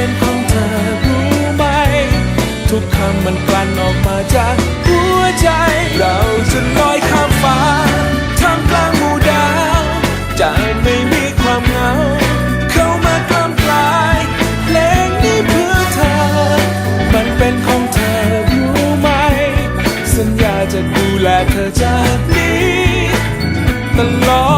เป็นของเธอรู้ไหม ทุกคำมันกลั่นออกมาจากหัวใจ เราจะลอยข้ามฟ้าท่ามกลางหมู่ดาวจะไม่มีความเหงา เข้ามากล้ำกลายเพลงนี้เพื่อเธอ มันเป็นของเธอรู้ไหม สัญญาจะดูแลเธอจากนี้ตลอด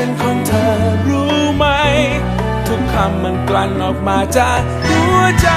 เป็นของเธอรู้ไหม ทุกคำมันกลั่นออกมาจากหัวใจ